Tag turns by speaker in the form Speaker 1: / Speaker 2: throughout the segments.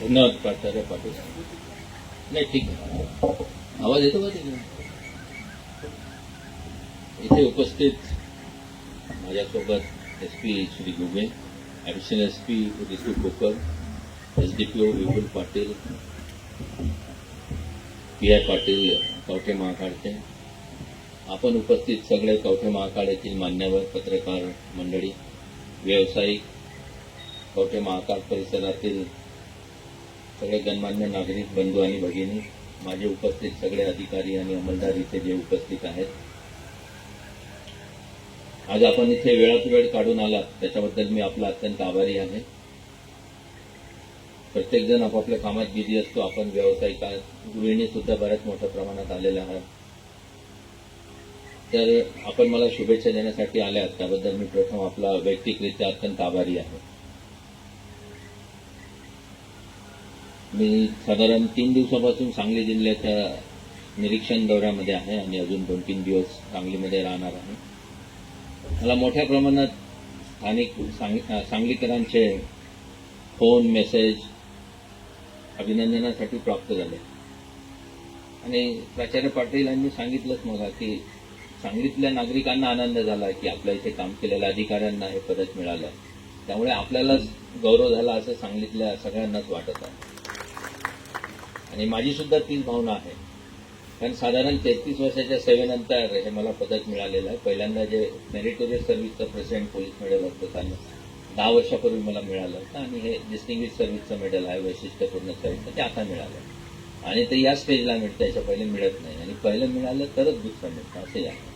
Speaker 1: धन्यवाद प्राचार्य पाटील नाही ठीक आहे. आवाज येतो का तिकडे? इथे उपस्थित माझ्यासोबत S P Shri Gube additional S P Ritu Kokar S D P O Vipul Patil P I Patil Kavathe महाकाळचे आपण उपस्थित सगळे कवठे महाकाळ येथील मान्यवर पत्रकार मंडळी व्यावसायिक कवठे महाकाल परिसरातील सगळे गणमान्य नागरिक बंधू आणि भगिनी माझे उपस्थित सगळे अधिकारी आणि अंमलदार इथे जे उपस्थित आहेत. आज आपण इथे वेळात वेळ काढून आलात त्याच्याबद्दल मी आपला अत्यंत आभारी आहे. प्रत्येकजण आपापल्या कामात बिझी असतो आपण व्यावसायिक आहात गृहिणी सुद्धा बऱ्याच मोठ्या प्रमाणात आलेल्या आहात. तर आपण मला शुभेच्छा देण्यासाठी आल्यात त्याबद्दल मी प्रथम आपला वैयक्तिकरित्या अत्यंत आभारी आहे. मी साधारण तीन दिवसापासून सांगली जिल्ह्याच्या निरीक्षण दौऱ्यामध्ये आहे. आणि अजून दोन तीन दिवस सांगलीमध्ये राहणार आहे. मला मोठ्या प्रमाणात स्थानिक सांग- सांगलीकरांचे फोन मेसेज अभिनंदनासाठी प्राप्त झाले. आणि प्राचार्य पाटील यांनी सांगितलंच मला की सांगलीतल्या नागरिकांना आनंद झाला की आपल्या इथे काम केलेल्या अधिकाऱ्यांना हे पदक मिळालं. त्यामुळे आपल्यालाच गौरव झाला असं सांगलीतल्या सगळ्यांनाच वाटत आहे. आणि माझी सुद्धा तीच भावना आहे. कारण साधारण तेहतीस वर्षाच्या सेवेनंतर हे मला पदक मिळालेलं आहे. पहिल्यांदा जे मेरिटोरियस सर्व्हिसचं प्रेसिडेंट पोलीस मेडल होतं त्यांना दहा वर्षापूर्वी मला मिळालं होतं आणि हे डिस्टिंग्विश सर्व्हिसचं मेडल आहे वैशिष्ट्यपूर्ण सर्व्हिसचं ते आता मिळालं आणि ते या स्टेजला मिळतं याच्या पहिले मिळत नाही. आणि पहिलं मिळालं तरच दुसरं मिळतं असंही आहे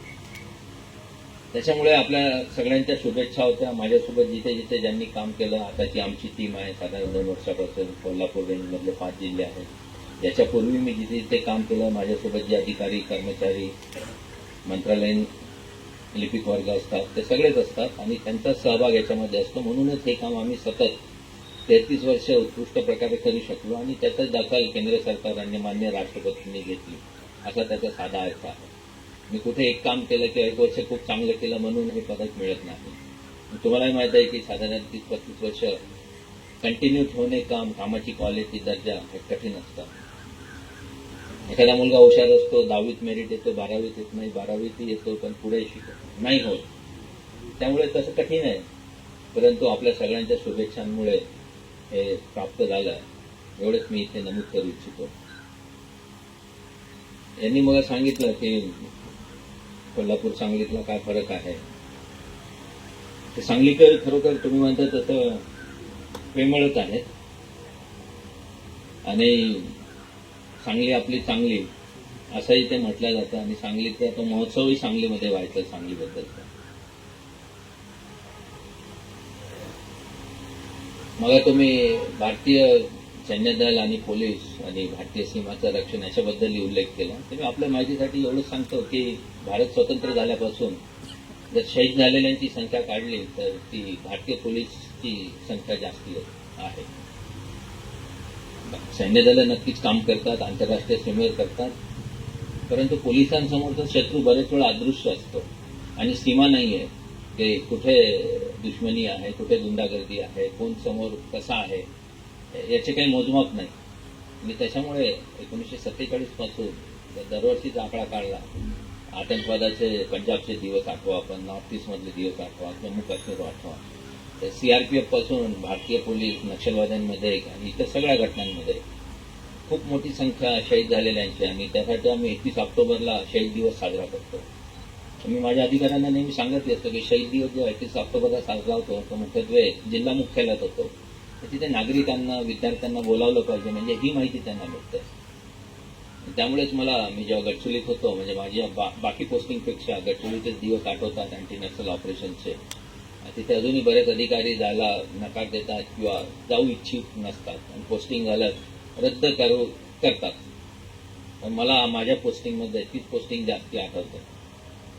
Speaker 1: त्याच्यामुळे आपल्या सगळ्यांच्या शुभेच्छा होत्या. माझ्यासोबत जिथे जिथे ज्यांनी काम केलं आताची आमची टीम आहे. साधारण दोन वर्षापासून कोल्हापूर रेंजमधले पाच जिल्हे आहेत. याच्यापूर्वी मी जिथे जिथे काम केलं माझ्यासोबत जे अधिकारी कर्मचारी मंत्रालयीन लिपिक वर्ग असतात ते सगळेच असतात आणि त्यांचा सहभाग याच्यामध्ये असतो. म्हणूनच हे काम आम्ही सतत तेहतीस वर्ष उत्कृष्ट प्रकारे करू शकलो आणि त्याचा दखल केंद्र सरकार आणि मान्य राष्ट्रपतींनी घेतली. असा त्याचा साधा अर्थ आहे. मी कुठे एक काम केलं की एक वर्ष खूप चांगलं केलं म्हणून हे पदक मिळत नाही. तुम्हालाही माहीत आहे की साधारण तीस पस्तीस वर्ष कंटिन्यू ठेवणे काम कामाची क्वालिटी दर्जा हे कठीण असतं. एखादा मुलगा हुशार असतो दहावीत मेरिट येतो बारावीत येत नाही बारावीत येतो पण पुढे शिकतो नाही होत. त्यामुळे तसं कठीण आहे. परंतु आपल्या सगळ्यांच्या शुभेच्छांमुळे हे प्राप्त झालं. एवढंच मी इथे नमूद करू इच्छितो. यांनी मला सांगितलं की कोल्हापूर सांगलीतला काय फरक आहे? ते सांगलीकर खरोखर तुम्ही म्हणता तसं प्रेमळच आहेत. आणि सांगली आपली चांगली असंही ते म्हटलं जातं. आणि सांगलीचा तो महोत्सवही सांगलीमध्ये व्हायचा सांगलीबद्दलचा मला तुम्ही भारतीय सैन्य दल आणि पोलीस आणि भारतीय सीमाचं रक्षण याच्याबद्दल उल्लेख केला. तर मी आपल्या माहितीसाठी एवढंच सांगतो की भारत स्वतंत्र झाल्यापासून जर शहीद झालेल्यांची संख्या काढली तर ती भारतीय पोलीसची संख्या जास्ती आहे. सैन्य दलं नक्कीच काम करतात आंतरराष्ट्रीय सीमेवर करतात. परंतु पोलिसांसमोरचा शत्रू बरेच वेळा अदृश्य असतो. आणि सीमा नाही आहे ते कुठे दुश्मनी आहे कुठे गुंडागर्दी आहे कोण समोर कसा आहे याचे काही मोजमाप नाही. आणि त्याच्यामुळे एकोणीसशे सत्तेचाळीसपासून दरवर्षीचा आकडा काढला. आतंकवादाचे पंजाबचे दिवस आठवा आपण नॉर्थ ईस्टमधले दिवस आठवा जम्मू काश्मीर आठवा सीआरपीएफपासून भारतीय पोलीस नक्षलवाद्यांमध्ये आणि इतर सगळ्या घटनांमध्ये खूप मोठी संख्या शहीद झालेल्यांची आणि त्यासाठी आम्ही एकतीस ऑक्टोबरला शहीद दिवस साजरा करतो. मी माझ्या अधिकाऱ्यांना नेहमी सांगत असतो की शहीद दिवस जो एकतीस ऑक्टोबरला साजरा होतो तो मुख्यत्वे जिल्हा मुख्यालयात होतो. तर तिथे नागरिकांना विद्यार्थ्यांना बोलावलं पाहिजे म्हणजे ही माहिती त्यांना मिळते. त्यामुळेच मला मी जेव्हा गडचुलीत होतो म्हणजे माझ्या बा, बाकी पोस्टिंगपेक्षा गडचुलीचेच दिवस आठवतात अँटी नक्सल ऑपरेशनचे तिथे अजूनही बरेच अधिकारी जायला नकार देतात किंवा जाऊ इच्छुक नसतात. आणि पोस्टिंग झालं रद्द करू करतात. पण मला माझ्या पोस्टिंगमध्ये तीच पोस्टिंग जास्ती आठवते.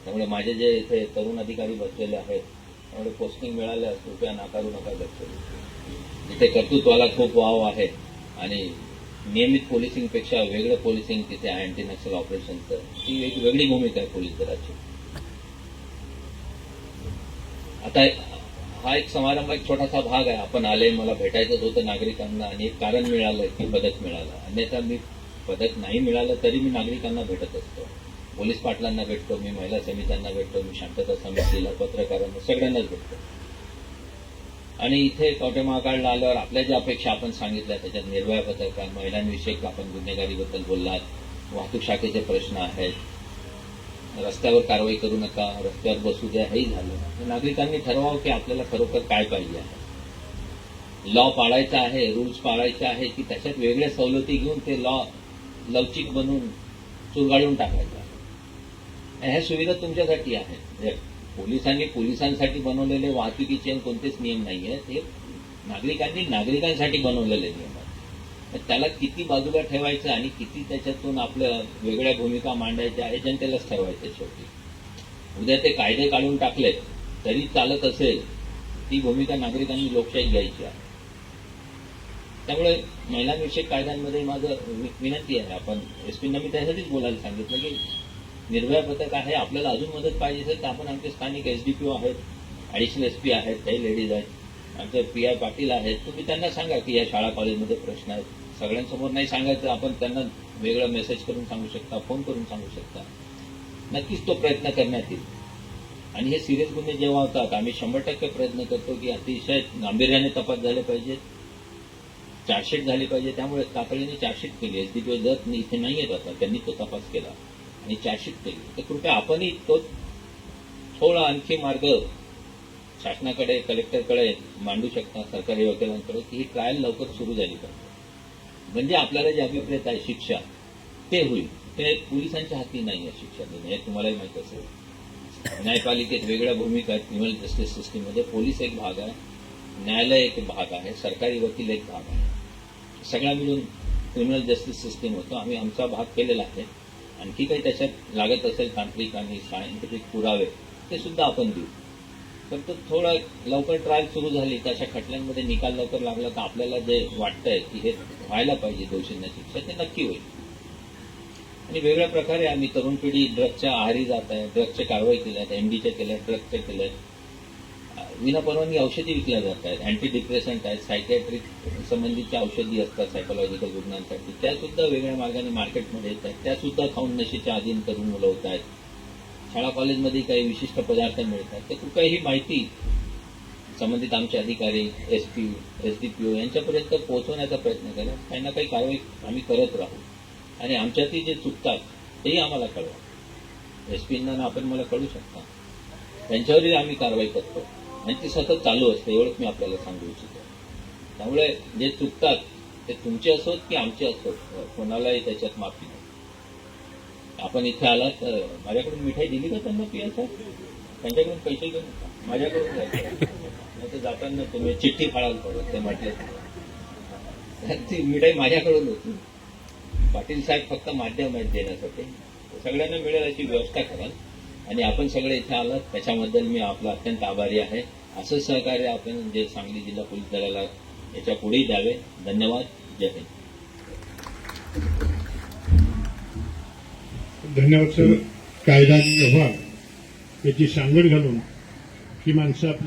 Speaker 1: त्यामुळे माझे जे इथे तरुण अधिकारी बसलेले आहेत त्यामुळे पोस्टिंग मिळाल्यास कृपया नाकारू नका गडचिरोली तिथे कर्तृत्वाला खूप वाव आहे आणि नियमित पोलिसिंगपेक्षा वेगळं पोलिसिंग तिथे अँटी नक्षल ऑपरेशनचं ती एक वेगळी भूमिका आहे पोलीस दलाची. आता हा एक समारंभ एक छोटासा भाग आहे. आपण आले मला भेटायचंच होतं नागरिकांना आणि एक कारण मिळालं की पदक मिळालं. अन्यथा मी पदक नाही मिळालं तरी मी नागरिकांना भेटत असतो. पोलीस पाटलांना भेटतो मी महिला समित्यांना भेटतो मी शांतता समितीला पत्रकारांना सगळ्यांनाच भेटतो. आणि इथे कवटे महाकाळला आल्यावर आपल्या ज्या अपेक्षा आपण सांगितल्या त्याच्यात निर्भया पत्रकार महिलांविषयी आपण गुन्हेगारीबद्दल बोललात. वाहतूक शाखेचे प्रश्न आहेत. रस्त्यावर कारवाई करू नका रस्त्यावर बसू द्या हेही झालं. नागरिकांनी ठरवावं की आपल्याला खरोखर काय पाहिजे आहे. लॉ पाळायचा आहे रूल्स पाळायचे आहे की त्याच्यात वेगळ्या सवलती घेऊन ते लॉ लवचिक बनवून चुरगाळून टाकायचं आहे. ह्या सुविधा तुमच्यासाठी आहे. पोलिसांनी पोलिसांसाठी बनवलेले वाहतुकीचे कोणतेच नियम नाही आहेत हे नागरिकांनी नागरिकांसाठी बनवलेले नियम आहेत. तर त्याला किती बाजूला ठेवायचं आणि किती त्याच्यातून आपल्या वेगळ्या भूमिका मांडायच्या हे जनतेलाच ठरवायचं शेवटी. उद्या ते कायदे काढून टाकले तरी चालत असेल ती भूमिका नागरिकांनी लोकशाहीत घ्यायची आहे. त्यामुळे महिलांविषयक कायद्यांमध्ये माझं विनंती आहे. आपण एस पींना मी त्यासाठीच बोलायला सांगितलं की निर्भया पथक आहे आपल्याला अजून मदत पाहिजे असेल तर आपण आमचे स्थानिक एस डी पी ओ आहेत ॲडिशनल एस पी आहेत काही लेडीज आहेत आमचे पी आय पाटील आहेत. तुम्ही त्यांना सांगा की या शाळा कॉलेजमध्ये प्रश्न आहेत. सगळ्यांसमोर नाही सांगायचं आपण त्यांना वेगळा मेसेज करून सांगू शकता फोन करून सांगू शकता. नक्कीच तो प्रयत्न करण्यात येईल. आणि हे सिरियस गुन्हे जेव्हा होतात आम्ही शंभर टक्के प्रयत्न करतो की अतिशय गांभीर्याने तपास झाले पाहिजेत चार्जशीट झाली पाहिजे. त्यामुळे तातडीने चार्जशीट केली. एसडीपीओ जत इथे नाही येत आता त्यांनी तो तपास केला आणि चार्जशीट केली. तर कृपया आपणही तो थोडा आणखी मार्ग शासनाकडे कलेक्टरकडे मांडू शकता सरकारी वकिलांकडे की ही ट्रायल लवकर सुरू झाली पाहिजे. म्हणजे आपल्याला जे अभिप्रेत आहे शिक्षा ते होईल. ते पोलिसांच्या हाती नाही आहे शिक्षा देणे हे तुम्हालाही माहीत असेल. न्यायपालिकेत वेगळ्या भूमिका आहेत. क्रिमिनल जस्टिस सिस्टीममध्ये पोलीस एक भाग आहे न्यायालय एक भाग आहे सरकारी वकील एक भाग आहे. सगळा मिळून क्रिमिनल जस्टिस सिस्टीम होतो. आम्ही आमचा भाग केलेला आहे. आणखी काही त्याच्यात लागत असेल तांत्रिक आणि सायंटिफिक पुरावे ते सुद्धा आपण देऊ. फक्त थोडं लवकर ट्रायल सुरू झाली तर अशा खटल्यांमध्ये निकाल लवकर लागला तर आपल्याला जे वाटतंय की हे व्हायला पाहिजे दोषींना शिक्षा ते नक्की होईल. आणि वेगळ्या प्रकारे आम्ही तरुण पिढी ड्रगच्या आहारी जात आहे ड्रगच्या कारवाई केल्या आहेत एमडीच्या केल्या ड्रगच्या केल्या विनापरवानगी औषधी विकल्या जात आहेत अँटी डिप्रेसंट आहेत सायकॅट्रिक संबंधीच्या औषधी असतात सायकोलॉजिकल रुग्णांसाठी. त्या सुद्धा वेगळ्या मार्गाने मार्केटमध्ये येत आहेत त्या सुद्धा खाऊन नशेच्या अधीन करून मुलं होत आहेत. शाळा कॉलेजमध्ये काही विशिष्ट पदार्थ मिळतात. तर काही ही माहिती संबंधित आमचे अधिकारी S P S D P O यांच्यापर्यंत पोहोचवण्याचा प्रयत्न केला. काही ना काही कारवाई आम्ही करत राहू. आणि आमच्यातही जे चुकतात तेही आम्हाला कळवा. एस पींना आपण मला कळू शकता. त्यांच्यावरही आम्ही कारवाई करतो. आणि ती सतत चालू असते एवढंच मी आपल्याला सांगू इच्छितो. त्यामुळे जे चुकतात ते तुमचे असोत की आमचे असोत. कोणालाही त्याच्यात माफी नाही. आपण इथे आलात तर माझ्याकडून मिठाई दिली का त्यांना पियाचं त्यांच्याकडून पैसे घेऊन माझ्याकडून नाही तर जाताना तुम्ही चिठ्ठी फाळाल पडत ते म्हटले ती मिठाई माझ्याकडून होती. पाटील साहेब फक्त माध्यम आहेत देण्यासाठी. सगळ्यांना मिळेल अशी व्यवस्था कराल. आणि आपण सगळे इथे आलात त्याच्याबद्दल मी आपला अत्यंत आभारी आहे. असं सहकार्य आपण जे सांगली जिल्हा पोलीस दलाला याच्या पुढेही द्यावे. धन्यवाद. जय हिंद.
Speaker 2: धन्यवाद सर. कायदा आणि व्यवहार. याची सांगड घालून ही माणसं आपली